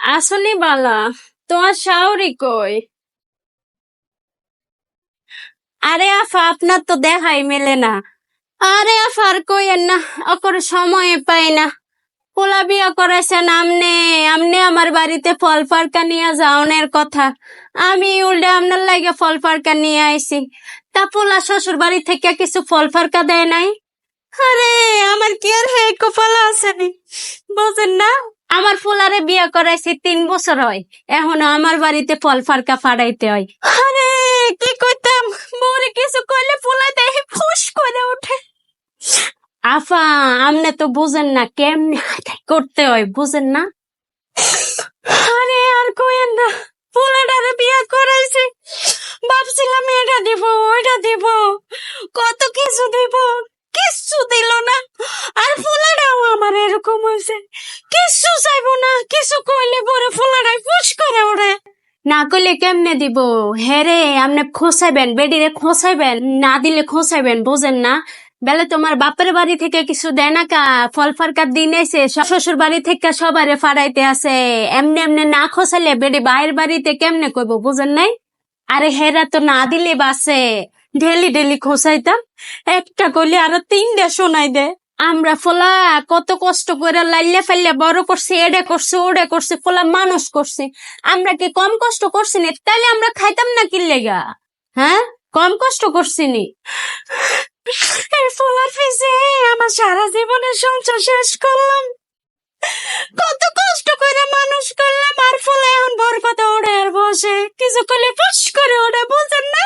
আসলে বালা, তোমার শাওরি কই? আরে আফা, আপনার তো দেখাই মেলে না। আরে আফার কইেন না, অকর সময় পাই না। পোলা বিয়া করাইছেন আমনে আমনে আমার বাড়িতে ফল ফারকা নিয়ে যাওনের কথা। আমি উল্টে আপনার লাগে ফল ফারকা নিয়ে আইছি। তা পোলা শ্বশুর বাড়ি থেকে কিছু ফল ফারকা দেয় নাই? আরে, আমার কি আর হে কপালা আসেনি বোঝেন না? আমার ফুলারে বিয়া করাইছি তিন বছর হয়। এখনও আমার বাড়িতে ফল ফারকা ফাড়াইতে হয়। আরে, কি কইতাম? মোরে কিছু কইলে ফুলাইতে ফুস করে ওঠে। আফা, আমনে তো বুঝেন না কেমনে করতে হয়, বুঝেন না? আরে, আর কইেন না, ফুলাটারে বিয়া করাইছি। ভাবছিলাম এটা দিব, ওইটা দিব। কত কিছু দিব। কিচ্ছু দিল না। আর ফুলাটাও আমার এরকম হয়েছে। কিচ্ছু না, কিছু কইলে পরে ফুলাটাই করে ওঠে না কইলে কেমনে দিব? হেরে আপনি বেডিরে না দিলে বুঝেন না? বেলে তোমার বাপের বাড়ি থেকে কিছু দেয় না কা? ফল ফারকার দিন এসে শ্বশুর বাড়ি থেকে সবারে ফাড়াইতে আছে এমনি এমনি না খোসাইলে বেডি বাইরের বাড়িতে কেমনে কইব, বুঝেন নাই? আরে হেরা তো না দিলে বাসে ডেলি ডেলি খোসাইতাম একটা কইলে আরও তিনটা শোনাই দে আমরা ফোলা কত কষ্ট করে লাইলে ফেললে বড় করছি, এডে করছি, ওডে করছি, ফোলা মানুষ করছি। আমরা কি কম কষ্ট করছি নি? তাইলে আমরা খাইতাম না কি লেগা? হ্যাঁ? কম কষ্ট করছি নি? ফোলার পিছে আমার সারা জীবনের সংসার শেষ করলাম। কত কষ্ট করে মানুষ করলাম আর ফলে এখন বর কথা ওড়ে আর বসে কিছু করলে ফুস করে ওড়ে বুঝেন না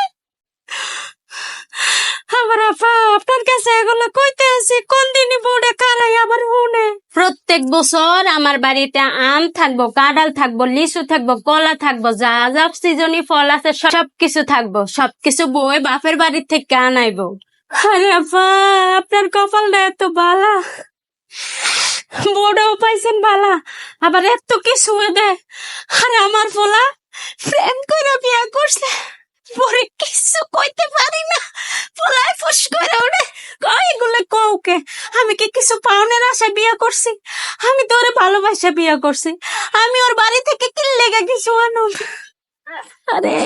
আমার আপা আপনার কাছে এগুলো কইতে আছি, কোন দিনই বোর্ডে কারাই আবার হুনে? প্রত্যেক বছর আমার বাড়িতে আম থাকব, কাঁঠাল থাকব, লিচু থাকব, কলা থাকব, যা যা সিজনি ফল আছে সব কিছু থাকব, সবকিছু বই বাপের বাড়ির থেকে আনাইবো। আরে আপা আপনার কপালটা এত বালা। বড়ও পাইছেন বালা, আবার এত কিছু দেয় আরে আমার ফোলা প্রেম করে বিয়া করছে। পরে কিছু কইতে পারি না। ফোলায় ফুস করে এগুলো কৌকে আমি কি কিছু পাওনের আশায় বিয়া করছি? আমি তো ওরে ভালোবাসা বিয়া করছি। আমি ওর বাড়ি থেকে কি লেগে কিছু আনো আরে,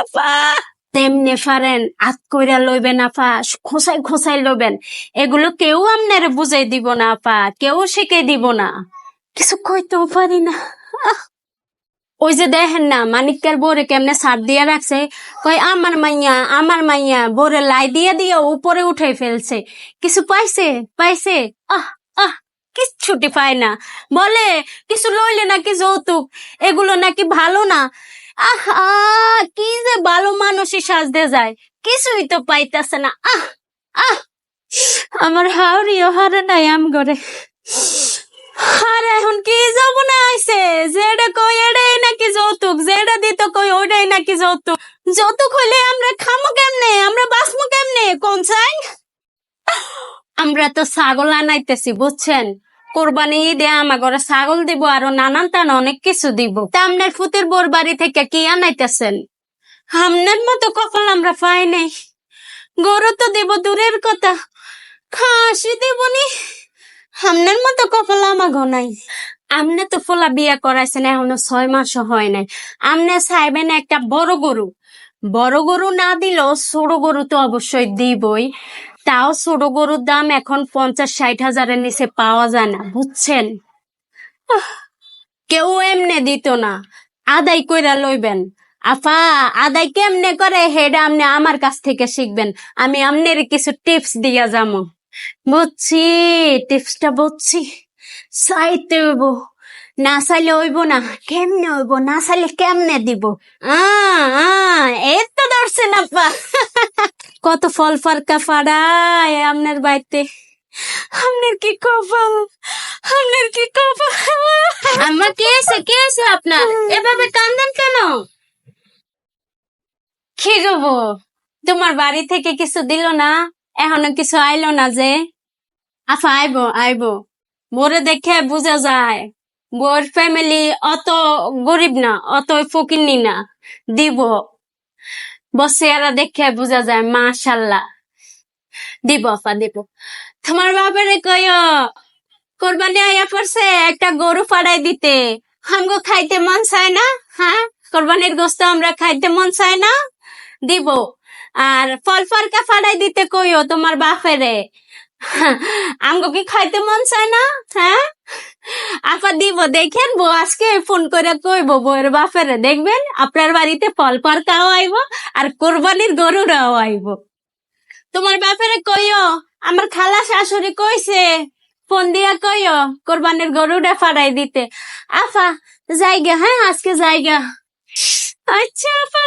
আপা। তেমনি ফারেন, আত কইরা লইবেন, আপা। খোসাই খোসাই লইবেন। এগুলো কেউ আপনারে বুঝাই দিব না, আপা। কেউ শিখে দিব না। কিছু কইতেও পারি না! ওই যে দেখেন না মানিকের বোরে কেমনে সার দিয়ে রাখছে? কই আমার মাইয়া আমার মাইয়া বোরে লাই দিয়ে দিয়ে উপরে উঠে ফেলছে। কিছু পাইছে? পাইছে? আহ আহ, কিচ্ছুটি পায় না। বলে, কিছু লইলে নাকি যৌতুক? এগুলো নাকি ভালো না? আহ আহ কি যে ভালো মানুষই সাজতে যায়। কিছুই তো পাইতাছে না। আহ আহ, আমার হাওড়িও হারে নাই আম করে আর, এখন কি যাব না আইছে? যেটা কই এটাই নাকি যৌতুক? যেটা দিত কই ওটাই নাকি যৌতুক? যৌতুক হইলে আমরা খামো কেমনে? আমরা বাঁচবো কেমনে? কোন চাই? আমরা তো ছাগল আনাইতেছি, বুঝছেন? কোরবানি ঈদে আমার ঘরে ছাগল দিব, আরও নানান টান অনেক কিছু দিব। তা আপনার ফুতের বোর বাড়ি থেকে কি আনাইতেছেন? আমনের মতো কপাল আমরা পাই নাই। গরু তো দিব, দূরের কথা। খাসি দেবনি। আমনের মতো কপাল আমাগো নাই। আমনে তো ফোলা বিয়া করাইছেন, এখনও ছয় মাসও হয় নাই। আমনে চাইবেন একটা বড় গরু। বড় গরু না দিলেও ছোট গরু তো অবশ্যই দিবই। তাও ছোট গরুর দাম এখন পঞ্চাশ ষাট হাজারের নিচে পাওয়া যায় না, বুঝছেন? কেউ এমনে দিত না। আদায় কইরা লইবেন। আফা, আদায় কেমনে করে, হেডা আমনে আমার কাছ থেকে শিখবেন। আমি আমনের কিছু টিপস দিয়া যাব বুঝছি, টিপসটা বুঝছি। চাইতে হইব, না হইব না, কেমনে হইব, না কেমনে দিব? ধরছেন আপা কত ফল ফারকা ফাড়ায় আপনার বাড়িতে। আপনার কি কপাল? আপনার কি কপাল? আমার কে আছে কে আছে আপনার? এভাবে কান্দেন কেন? কি তোমার বাড়ি থেকে কিছু দিল না? এখনও কিছু আইলো না যে? আফা আইব আইব। মোরে দেখে বোঝা যায় বোর ফ্যামিলি অত গরিব না অত ফকিরনি না। দিব। বসে এরা দেখে বোঝা যায়, মাশাল্লাহ। দিব আপা দিব। তোমার বাবারে কয় কোরবানি আয়া পড়ছে, একটা গরু ফাড়াই দিতে। আমগো খাইতে মন চায় না? হ্যাঁ? কোরবানির গোস্ত আমরা খাইতে মন চায় না? দিব। আর ফল ফরকা ফাড়াই দিতে কইও তোমার বাপেরে। আমগো কি খাইতে মন চায় না? হ্যাঁ? আপা দিব, দেখেন বউ আজকে ফোন করে কইব বউয়ের বাপেরে, দেখবেন? আপনার বাড়িতে ফল ফরকাও আইব আর কোরবানির গরুরাও আইব। তোমার বাপেরে কইও, আমার খালা শাশুড়ি কইছে, ফোন দিয়া কইও কোরবানির গরুটা ফাড়াই দিতে। আফা জায়গা হ্যাঁ আজকে জায়গা আচ্ছা আপা।